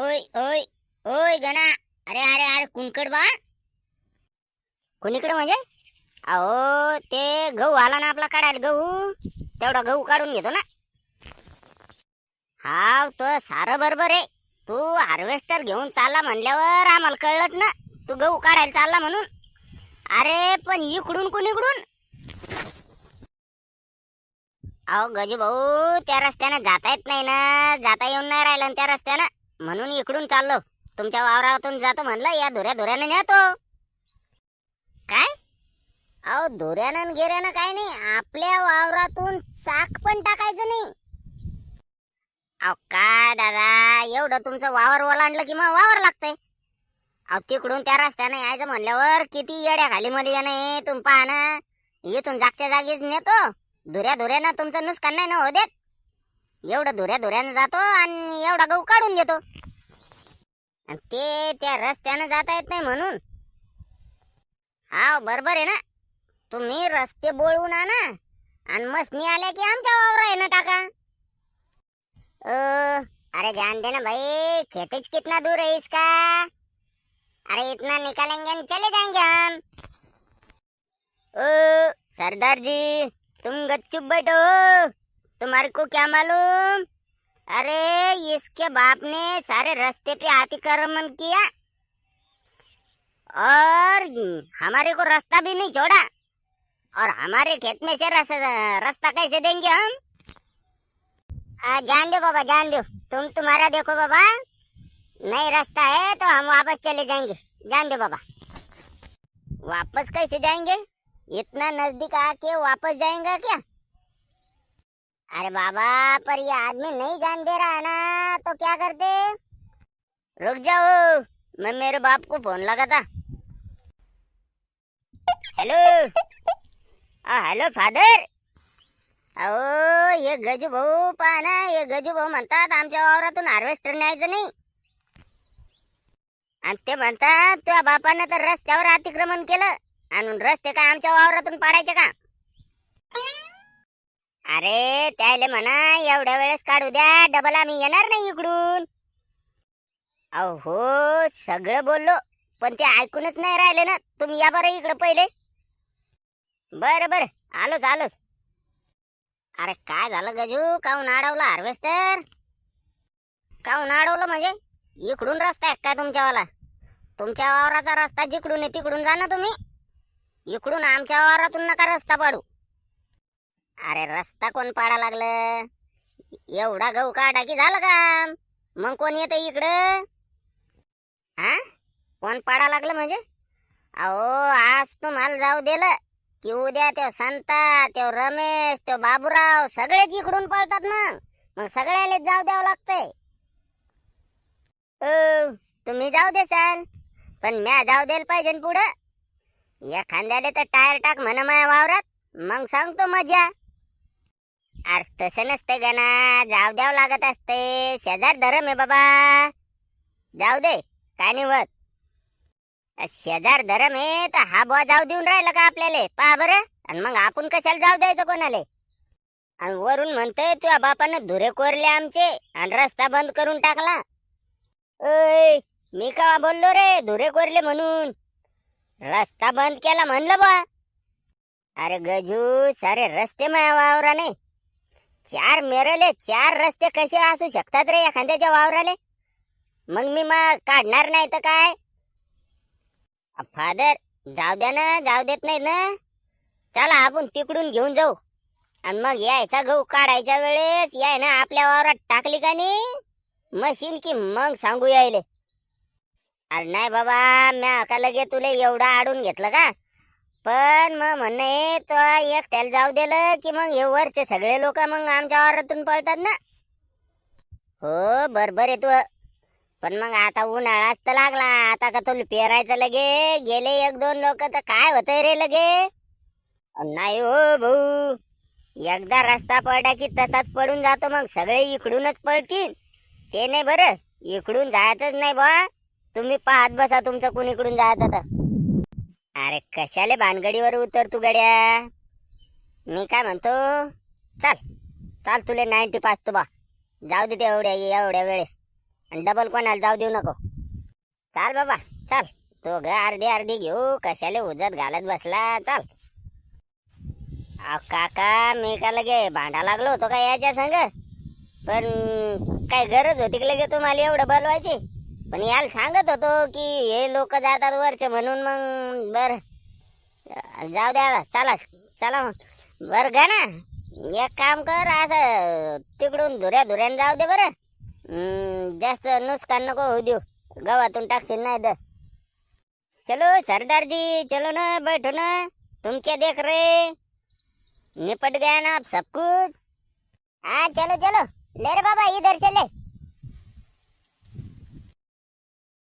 ओय ओय ओय गणा. अरे अरे अरे कुणकड बा. कुणीकडे म्हणजे? अहो ते गहू आला ना आपला काढायला गहू. तेवढा गहू काढून घेतो ना. हाव तो सारं बरोबर आहे. तू हार्वेस्टर घेऊन चालला म्हणल्यावर आम्हाला कळलंच ना. तू गहू काढायला चालला म्हणून. अरे पण इकडून कुणीकडून? अहो गजू भाऊ त्या रस्त्यानं जाता येत नाही ना. जाता येऊन नाही राहिलं त्या रस्त्यानं. म्हणून इकडून चाललो. तुमच्या वावरातून जातो म्हणलं या धुऱ्या धुऱ्यानं नेतो. काय? अहो धुऱ्यानं गेऱ्यानं काय नाही आपल्या वावरातून चाक पण टाकायचं नाही. अहो काय दादा एवढं तुमचं वावर ओलांडलं की मग वावर लागतंय. अहो तिकडून त्या रस्त्यानं यायचं म्हणल्यावर किती येड्या खाली मध्ये येणं तुम पहा इथून जागच्या जागीच नेतो. धुऱ्या धुऱ्यानं तुमचं नुकसान नाही ना हो देत. एवढं धुऱ्या धुऱ्यानं जातो आणि एवढा गहू काढून घेतो. आणि ते त्या रस्त्यानं जाता येत नाही म्हणून. हा बरोबर आहे ना? तुम्ही रस्ते बोळवून आणा आणि मसनी आल्या की आमच्या वावर आहे ना टाका. ओ अरे जान दे ना भाई खेतीच कितना दूर है इसका? अरे इतना निकालेंगे चले जाएंगे हम. ओ सरदार जी तुम गच्चुप बैठो. तुम्हारे को क्या मालूम? अरे, इसके बाप ने सारे रास्ते पे अतिक्रमण किया। और हमारे को रास्ता भी नहीं छोड़ा। और हमारे खेत में से रास्ता कैसे देंगे हम? जान दो बाबा जान दो तुम तुम्हारा देखो बाबा। नहीं रास्ता है तो हम वापस चले जाएँगे। जान दो बाबा। वापस कैसे जाएँगे? इतना नज़दीक आके वापस जाएँगे क्या? अरे बाबा पर ये आदमी नहीं जान दे रहा है ना तो क्या करते? रुक जाओ मैं मेरे बाप को फोन लगा था। हेलो? Hello father? अहो हे गजू भाऊ पहा ना हे गजू भाऊ म्हणतात आमच्या वावरातून हार्वेस्टर न्यायचं नाही. आणि ते म्हणतात तुझ्या बापानं तर रस्त्यावर अतिक्रमण केलं आणि रस्ते काय आमच्या वावरातून पाडायचे का? अरे त्याले म्हणा एवढ्या वेळेस काढू द्या डबल आम्ही येणार नाही इकडून. अहो सगळं बोललो पण ते ऐकूनच नाही राहिले ना. तुम्ही या बरं इकडं पहिले. बरं बरं आलोच आलोच. अरे काय झालं गजू? काहून अडवलं हार्वेस्टर काहून अडवलं म्हणजे? इकडून रस्ता आहे काय तुमच्यावाला? तुमच्या वावराचा रस्ता जिकडून आहे तिकडून जा ना तुम्ही. इकडून आमच्या वावरातून नका रस्ता पाडू. अरे रस्ता कोण पाडा लागलं? एवढा गहू काढा की झालं काम? मग कोण येत इकडं? हा? कोण पाडा लागलं म्हणजे? अहो आज तुम्हाला जाऊ दिलं की उद्या त्यो संता त्यो रमेश त्यो बाबूराव सगळेच इकडून पळतात मग. मग सगळ्याला जाऊ द्यावं लागतंय. तुम्ही जाऊ देसाल पण म्या जाऊ द्यायला पाहिजे पुढं. एखाद्याले तर टायर टाक म्हणा माया वावरात मग सांगतो मजा. अरे तसं नसते गणा जाऊ द्यावं लागत असते. शेजार धरम आहे बाबा. जाऊ दे काय नाही होत. शेजार धरम आहे तर हा बुवा जाऊ देऊन राहिला का आपल्याला? पहा बरं. आणि मग आपण कशाला जाऊ द्यायचं कोणाला? आणि वरून म्हणतोय तुझ्या बापानं धुरे कोरले आमचे आणि रस्ता बंद करून टाकला. ओय मी का बोललो रे धुरे कोरले म्हणून. रस्ता बंद केला म्हणलं बा अरे गजू सारे रस्ते माया वावराने. चार मेरले चार रस्ते कसे असू शकतात रे एखाद्याच्या वावराले? मग मी मग काढणार नाही तर काय? फादर जाऊ द्या ना जाऊ देत नाही ना. चला आपण तिकडून घेऊन जाऊ. आणि मग यायचा गहू काढायच्या वेळेस याय ना आपल्या वावरात टाकली का नाही? मशीन की मग सांगू यायले. अरे नाही बाबा म्या का लगे तुले एवढा आडून घेतलं का? पण मग म्हणणं हे तो एकट्याला जाऊ दिलं की मग हे वरचे सगळे लोक मग आमच्या वावरातून पळतात ना. हो बरोबर आहे तू. पण मग आता उन्हाळाच तर लागला. आता का तुला पेरायचं लगे? गेले एक दोन लोक तर काय होतंय रे लगे? नाही हो भाऊ. एकदा रस्ता पडला की तसाच पडून जातो मग सगळे इकडूनच पळतील. ते नाही बरं. इकडून जायचंच नाही बा तुम्ही पाहत बसा तुमचं कुणीकडून जायचं तर. अरे कशाले भानगडीवर उतर तू गड्या? मी काय म्हणतो? चल चाल तुले नाईन्टी पाच तू बा. जाऊ दे ते एवढ्या एवढ्या वेळेस. आणि डबल कोणाला जाऊ देऊ नको. चाल बाबा चाल. तो ग अर्धी अर्धी घेऊ. कशाला उजत घालत बसला? चाल. अहो काका मी का लगे भांडा लागलो होतो का याच्या संग? पण काय गरज होती की लगे तुम्हाला एवढं बलवायची? पण याला सांगत होतो की हे लोक जातात वरचे म्हणून मग बर. जाऊ द्या चला चला मग. बर गा ना. एक काम कर असं तिकडून धुऱ्या धुऱ्यानं जाऊ दे बरं. जास्त नुकसान नको होऊ देऊ. गव्हातून टाकशील नाही तर. चलो सरदारजी चलो ना बैठो ना. तुम क्या देख रहे निपट गया ना आप सब कुछ. हाँ चलो चलो. ले रे बाबा इधर चले